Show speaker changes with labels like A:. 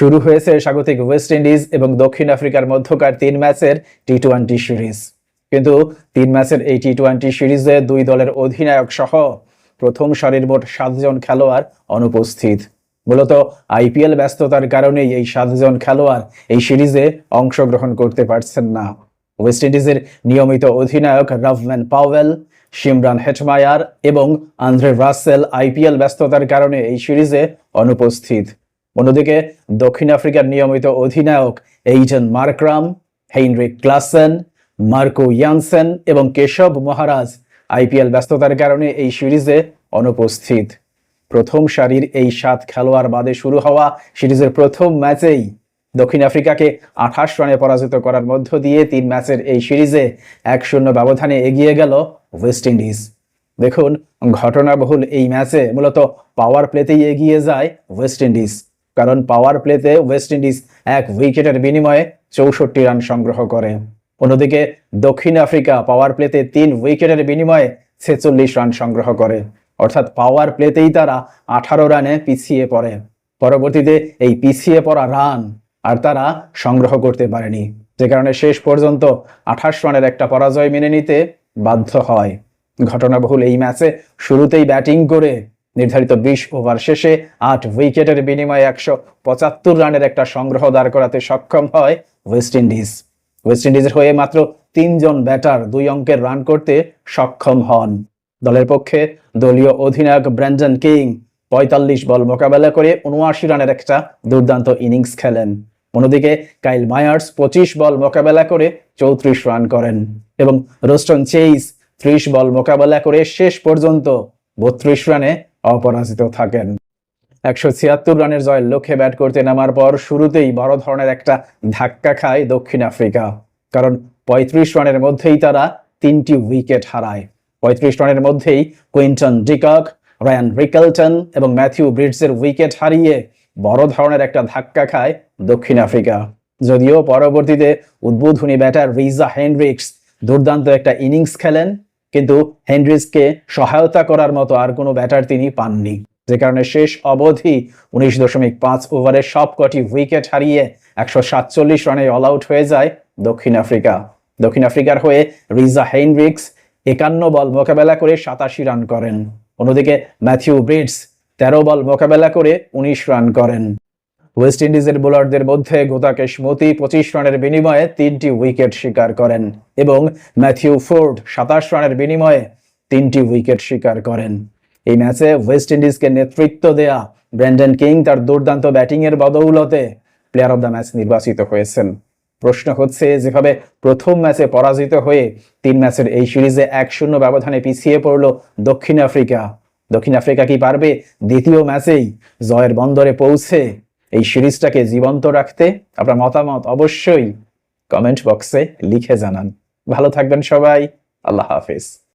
A: শুরু হয়েছে স্বাগতিক ওয়েস্ট ইন্ডিজ এবং দক্ষিণ আফ্রিকার মধ্যকার তিন ম্যাচের টি টোয়েন্টি সিরিজ। কিন্তু তিন ম্যাচের এই টি টোয়েন্টি সিরিজে দুই দলের অধিনায়ক সহ প্রথম সারির মোট সাতজন খেলোয়াড় অনুপস্থিত। মূলত আইপিএল ব্যস্ততার কারণেই এই সাতজন খেলোয়াড় এই সিরিজে অংশগ্রহণ করতে পারছেন না। ওয়েস্ট ইন্ডিজের নিয়মিত অধিনায়ক রাভম্যান পাওয়েল, শিমরান হেটমায়ার এবং আন্দ্রে রাসেল আইপিএল ব্যস্ততার কারণে এই সিরিজে অনুপস্থিত। অন্যদিকে দক্ষিণ আফ্রিকার নিয়মিত অধিনায়ক Aiden Markram Heinrich Klaasen Marco Jansen এবং কেশব মহারাজ আইপিএল ব্যস্ততার কারণে এই সিরিজে অনুপস্থিত। প্রথম সারির এই সাত খেলোয়াড় বাদে শুরু হওয়া সিরিজের প্রথম ম্যাচেই দক্ষিণ আফ্রিকাকে আঠাশ রানে পরাজিত করার মধ্য দিয়ে তিন ম্যাচের এই সিরিজে এক শূন্য ব্যবধানে এগিয়ে গেল ওয়েস্ট ইন্ডিজ। দেখুন, ঘটনাবহুল এই ম্যাচে মূলত পাওয়ার প্লেতেই এগিয়ে যায় ওয়েস্ট ইন্ডিজ। কারণ পাওয়ার প্লেতে ওয়েস্ট ইন্ডিজ এক উইকেটের বিনিময়ে চৌষট্টি রান সংগ্রহ করে। অন্যদিকে দক্ষিণ আফ্রিকা পাওয়ার প্লেতে তিন উইকেটের বিনিময়ে ছেচল্লিশ রান সংগ্রহ করে। অর্থাৎ পাওয়ার প্লেতেই তারা আঠারো রানে পিছিয়ে পড়ে। পরবর্তীতে এই পিছিয়ে পড়া রান আর তারা সংগ্রহ করতে পারেনি। যে কারণে শেষ পর্যন্ত আঠাশ রানের একটা পরাজয় মেনে নিতে বাধ্য হয়। ঘটনাবহুল এই ম্যাচে শুরুতেই ব্যাটিং করে নির্ধারিত বিশ ওভার শেষে আট উইকেটের বিনিময়ে একশো পঁচাত্তর রানের একটা সংগ্রহ দাঁড় করাতে সক্ষম হয় ওয়েস্ট ইন্ডিজ। ওয়েস্ট ইন্ডিজের হয়ে মাত্র তিনজন ব্যাটার দুই অঙ্কের রান করতে সক্ষম হন। দলের পক্ষে দলীয় অধিনায়ক ব্র্যান্ডন কিং পঁয়তাল্লিশ বল মোকাবেলা করে উনআশি রানের একটা দুর্দান্ত ইনিংস খেলেন। অন্যদিকে কাইল মায়ার্স পঁচিশ বল মোকাবেলা করে চৌত্রিশ রান করেন এবং রোস্টন চেইস ত্রিশ বল মোকাবেলা করে শেষ পর্যন্ত বত্রিশ রানে অপরাজিত থাকেন। একশো ছিয়াত্তর রানের জয়ের লক্ষ্যে ব্যাট করতে নামার পর শুরুতেই বড় ধরনের একটা ধাক্কা খায় দক্ষিণ আফ্রিকা। কারণ পঁয়ত্রিশ রানের মধ্যেই তারা তিনটি উইকেট হারায়। পঁয়ত্রিশ রানের মধ্যেই Quinton de Kock, Ryan Rickelton এবং ম্যাথিউ ব্রিডসের উইকেট হারিয়ে বড় ধরনের একটা ধাক্কা খায় দক্ষিণ আফ্রিকা। যদিও পরবর্তীতে উদ্বোধনী ব্যাটার রিজা হেনরিক্স দুর্দান্ত একটা ইনিংস খেলেন কিন্তু হেনরিক্সকে সহায়তা করার মতো আর কোনো ব্যাটার তিনি পাননি। যে কারণে শেষ অবধি উনিশ দশমিক পাঁচ ওভারে সবকটি উইকেট হারিয়ে একশো সাতচল্লিশ রানে অল আউট হয়ে যায় দক্ষিণ আফ্রিকা। দক্ষিণ আফ্রিকার হয়ে রিজা হেনরিক্স একান্ন বল মোকাবেলা করে সাতাশি রান করেন। অন্যদিকে ম্যাথিউ ব্রিডস তেরো বল মোকাবেলা করে উনিশ রান করেন। ওয়েস্ট ইন্ডিজের বোলারদের মধ্যে গোতাকেশ মতি পঁচিশ রানের বিনিময়ে তিনটি উইকেট শিকার করেন এবং ম্যাথিউ ফোর্ড সাতাশ রানের বিনিময়ে তিনটি উইকেট শিকার করেন। এই ম্যাচে ওয়েস্ট ইন্ডিজকে নেতৃত্ব দেয়া ব্র্যান্ডন কিং তার দুর্দান্ত ব্যাটিংয়ের বদৌলতে প্লেয়ার অব দ্য ম্যাচ নির্বাচিত হয়েছেন। প্রশ্ন হচ্ছে, যেভাবে প্রথম ম্যাচে পরাজিত হয়ে তিন ম্যাচের এই সিরিজে এক শূন্য ব্যবধানে পিছিয়ে পড়ল দক্ষিণ আফ্রিকা। দক্ষিণ আফ্রিকা কি পারবে? দ্বিতীয় ম্যাচেই জয়ের বন্দরে পৌঁছে এই সিরিজটাকে জীবন্ত রাখতে আপনার মতামত অবশ্যই কমেন্ট বক্সে লিখে জানান। ভালো থাকবেন সবাই। আল্লাহ হাফেজ।